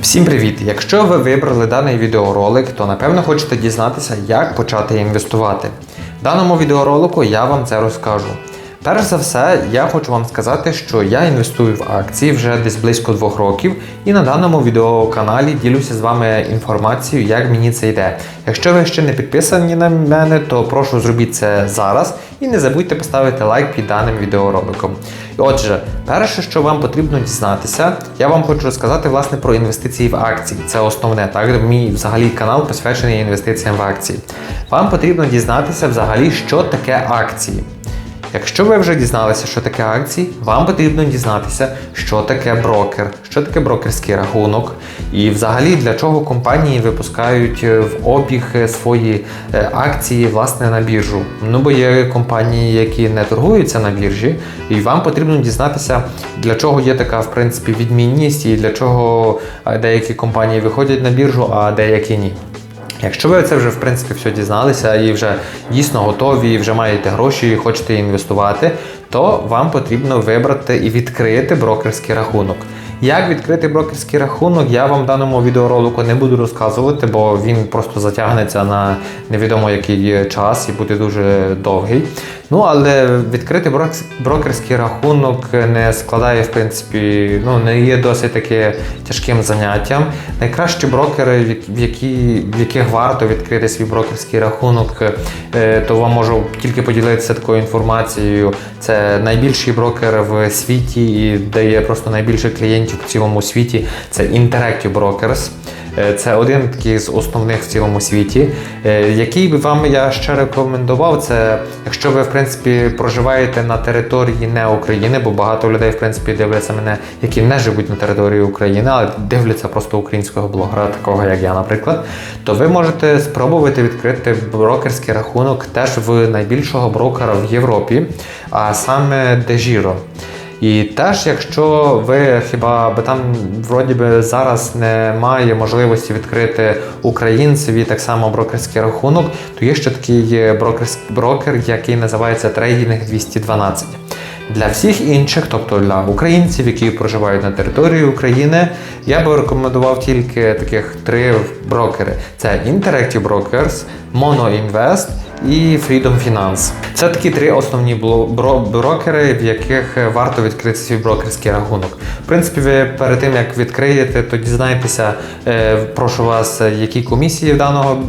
Всім привіт! Якщо ви вибрали даний відеоролик, то напевно хочете дізнатися, як почати інвестувати. В даному відеоролику я вам це розкажу. Перш за все, я хочу вам сказати, що я інвестую в акції вже десь близько двох років, і на даному відеоканалі ділюся з вами інформацією, як мені це йде. Якщо ви ще не підписані на мене, то прошу зробіть це зараз і не забудьте поставити лайк під даним відеороликом. І Отже, перше, що вам потрібно дізнатися, я вам хочу розказати власне про інвестиції в акції. Це основне, так мій взагалі канал посвячений інвестиціям в акції. Вам потрібно дізнатися взагалі, що таке акції. Якщо ви вже дізналися, що таке акції, вам потрібно дізнатися, що таке брокер, що таке брокерський рахунок, і взагалі для чого компанії випускають е, в обіг е, свої е, акції власне на біржу. Ну бо є компанії, які не торгуються на біржі, і вам потрібно дізнатися, для чого є така в принципі відмінність і для чого деякі компанії виходять на біржу, а деякі ні. Якщо ви це вже в принципі все дізналися і вже дійсно готові, і вже маєте гроші і хочете інвестувати, то вам потрібно вибрати і відкрити брокерський рахунок. Як відкрити брокерський рахунок, я вам в даному відеоролику не буду розказувати, бо він просто затягнеться на невідомо який час і буде дуже довгий. Ну, але відкрити брокерський рахунок не складає, в принципі, ну не є досить таки тяжким заняттям. Найкращі брокери, в які, в яких варто відкрити свій брокерський рахунок, е, то вам можу тільки поділитися такою інформацією. Це найбільший брокер в світі і де є просто найбільше клієнтів в цілому світі. Це Interactive Brokers. Е, Це один такий з основних в цілому світі. Е, Який би вам я ще рекомендував, це якщо ви в принципі проживаєте на території не України, бо багато людей в принципі дивляться мене, які не живуть на території України, але дивляться просто українського блогера, такого як я, наприклад, то ви можете спробувати відкрити брокерський рахунок теж в найбільшого брокера в Європі, а саме Degiro. І теж, якщо ви хіба би там вроді би зараз немає можливості відкрити українцеві так само брокерський рахунок, то є ще такий брокерський брокер, який називається Trading 212. Для всіх інших, тобто для українців, які проживають на території України, я би рекомендував тільки таких три брокери: це Interactive Brokers, Mono Invest і Freedom Finance. Це такі три основні брокери, в яких варто відкрити свій брокерський рахунок. В принципі, ви перед тим як відкриєте, то дізнайтеся, е, прошу вас, які комісії в даного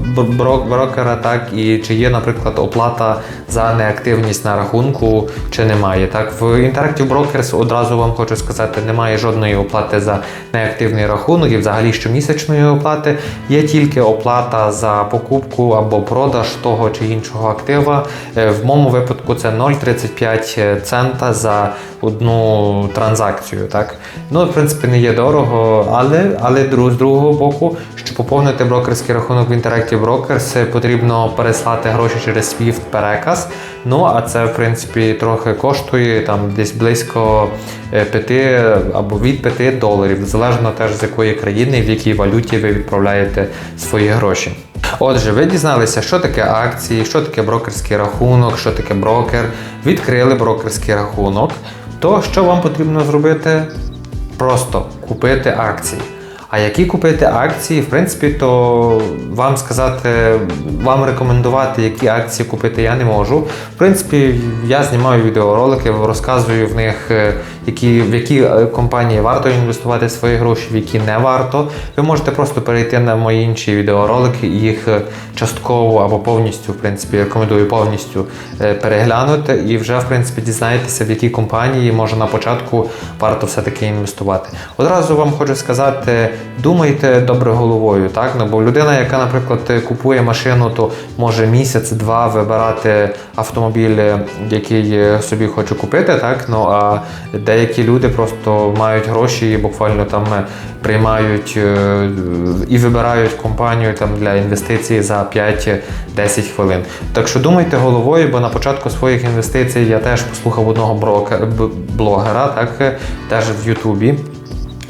брокера, так і чи є, наприклад, оплата за неактивність на рахунку, чи немає. Так, в Interactive Brokers одразу вам хочу сказати, немає жодної оплати за неактивний рахунок і взагалі щомісячної оплати. Є тільки оплата за покупку або продаж того чи іншого актива. Е, В моєму випадку це 0,35 цента за одну транзакцію. Так? Ну, в принципі, не є дорого, але, але з другого боку, щоб поповнити брокерський рахунок в Interactive Brokers, потрібно переслати гроші через SWIFT переказ. Ну, а це, в принципі, трохи коштує там десь близько 5 або від 5 доларів, залежно теж з якої країни, в якій валюті ви відправляєте свої гроші. Отже, ви дізналися, що таке акції, що таке брокерський рахунок, що таке брокер. Відкрили брокерський рахунок. То що вам потрібно зробити? Просто купити акції. А які купити акції, в принципі, то вам сказати, вам рекомендувати, які акції купити я не можу. В принципі, я знімаю відеоролики, розказую в них, е, які, в які е, компанії варто інвестувати свої гроші, в які не варто. Ви можете просто перейти на мої інші відеоролики і їх е, частково або повністю, в принципі, рекомендую повністю е, переглянути і вже в принципі дізнаєтеся, в які компанії може на початку варто все-таки інвестувати. Одразу вам хочу сказати, думайте добре головою, так? Ну, бо людина, яка, наприклад, купує машину, то може місяць-два вибирати автомобіль, який собі хоче купити, так? Ну, а деякі люди просто мають гроші і буквально там е, приймають е, і вибирають компанію там для інвестицій за 5-10 хвилин. Так що думайте головою, бо на початку своїх інвестицій я теж послухав одного блогера, так, е, теж в Ютубі.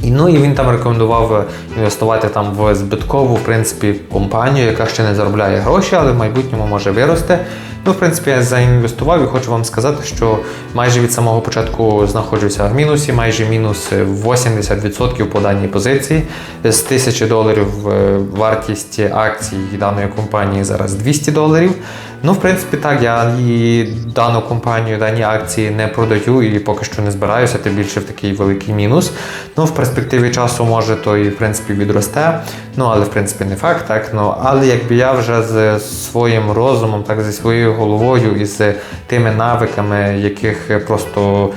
І ну і він там рекомендував інвестувати там в збиткову, в принципі, компанію, яка ще не заробляє гроші, але в майбутньому може вирости. Ну, в принципі, я заінвестував і хочу вам сказати, що майже від самого початку знаходжуся в мінусі, майже мінус 80% по даній позиції. З 1000 доларів е, вартість акцій даної компанії зараз 200 доларів. Ну, в принципі, так, я і дану компанію, дані акції не продаю і поки що не збираюся, тим більше в такий великий мінус. Ну, в перспективі часу може то і в принципі відросте. Ну, але в принципі не факт, так. Ну, але якби я вже з своїм розумом, так зі своєю головою і з тими навиками, яких просто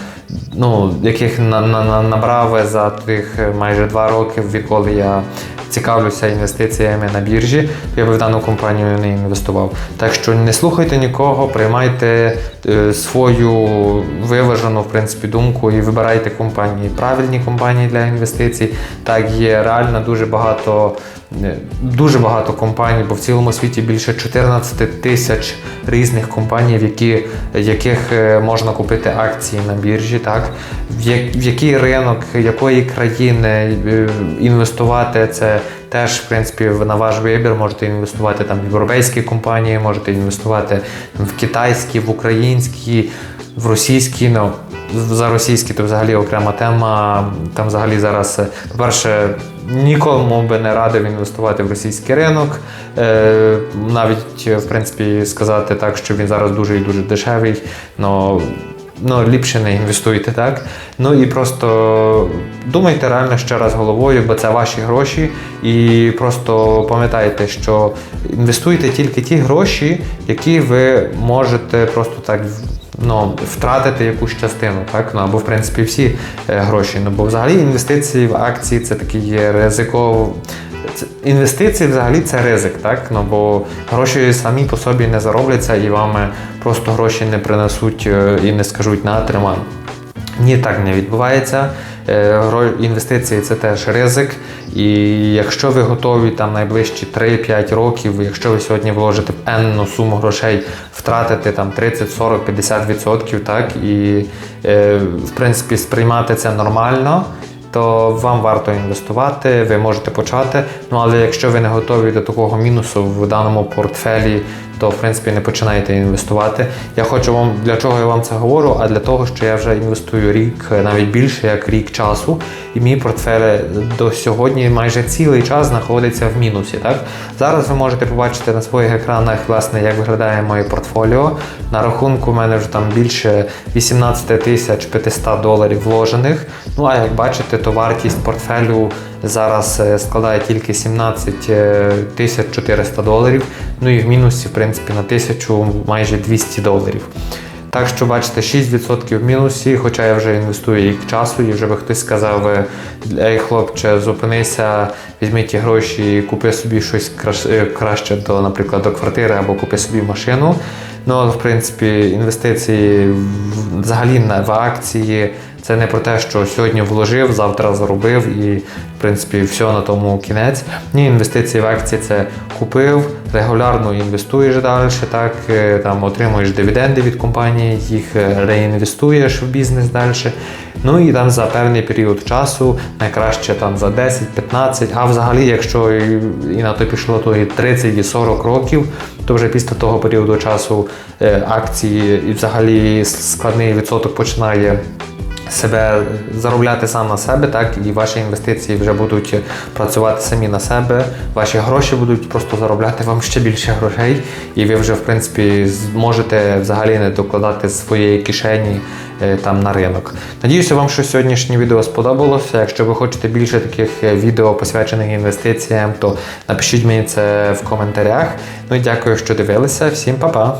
ну, яких на, на, на, набрав за тих майже два роки, відколи я цікавлюся інвестиціями на біржі, то я би в дану компанію не інвестував. Так що не слухайте нікого, приймайте е, свою виважену в принципі думку і вибирайте компанії, правильні компанії для інвестицій. Так є реально дуже багато. е, Дуже багато компаній, бо в цілому світі більше 14 тисяч різних компаній, в яких е, можна купити акції на біржі, так в, як, в який ринок якої країни е, інвестувати, це теж в принципі на ваш вибір. Можете інвестувати там в європейські компанії, можете інвестувати там, в китайські, в українські, в російські. Ну, за російські то взагалі окрема тема. Там взагалі зараз, е, по-перше, нікому би не радив інвестувати в російський ринок. Е, навіть, в принципі, сказати так, що він зараз дуже і дуже дешевий. Но ну, ліпше не інвестуйте, так? Ну і просто думайте реально ще раз головою, бо це ваші гроші. І просто пам'ятайте, що інвестуйте тільки ті гроші, які ви можете просто так. Ну, втратити якусь частину, так? Ну, або в принципі всі е, гроші. Ну, бо взагалі інвестиції в акції це такий. Це- Інвестиції взагалі це ризик, так? Ну, бо гроші самі по собі не заробляться і вам е, просто гроші не принесуть е, і не скажуть на тримай. Ні, так не відбувається. Е, Інвестиції це теж ризик. І якщо ви готові там найближчі 3-5 років, якщо ви сьогодні вложите енну суму грошей, втратити там 30, 40, 50 відсотків, так і в принципі сприймати це нормально. То вам варто інвестувати, ви можете почати. Ну але якщо ви не готові до такого мінусу в даному портфелі, то в принципі не починайте інвестувати. Я хочу вам для чого я вам це говорю, а для того, що я вже інвестую рік, навіть більше як рік часу, і мій портфель до сьогодні майже цілий час знаходиться в мінусі. Так зараз ви можете побачити на своїх екранах, власне, як виглядає моє портфоліо. На рахунку в мене вже там більше 18 тисяч 500 доларів вложених. Ну а як бачите, то вартість портфелю зараз е, складає тільки 17 е, тисяч 400 доларів. Ну і в мінусі, в принципі, на тисячу майже 200 доларів. Так що бачите, 6% в мінусі, хоча я вже інвестую рік часу, і вже би хтось сказав, е, ей, хлопче, зупинися, візьми ті гроші і купи собі щось е, краще до, наприклад, до квартири або купи собі машину. Ну, в принципі, інвестиції взагалі в акції. Це не про те, що сьогодні вложив, завтра заробив і, в принципі, все на тому кінець. Ні, інвестиції в акції це купив, регулярно інвестуєш далі, так, е, там отримуєш дивіденди від компанії, їх е, реінвестуєш в бізнес далі. Ну і там за певний період часу, найкраще там за 10-15, а взагалі, якщо і, і на то пішло, то і 30 і 40 років, то вже після того періоду часу е, акції і взагалі складний відсоток починає себе заробляти сам на себе, так і ваші інвестиції вже будуть працювати самі на себе. Ваші гроші будуть просто заробляти вам ще більше грошей, і ви вже в принципі зможете взагалі не докладати своєї кишені е, там на ринок. Надіюся, вам що сьогоднішнє відео сподобалося. Якщо ви хочете більше таких е, відео посвячених інвестиціям, то напишіть мені це в коментарях. Ну і дякую, що дивилися. Всім па-па!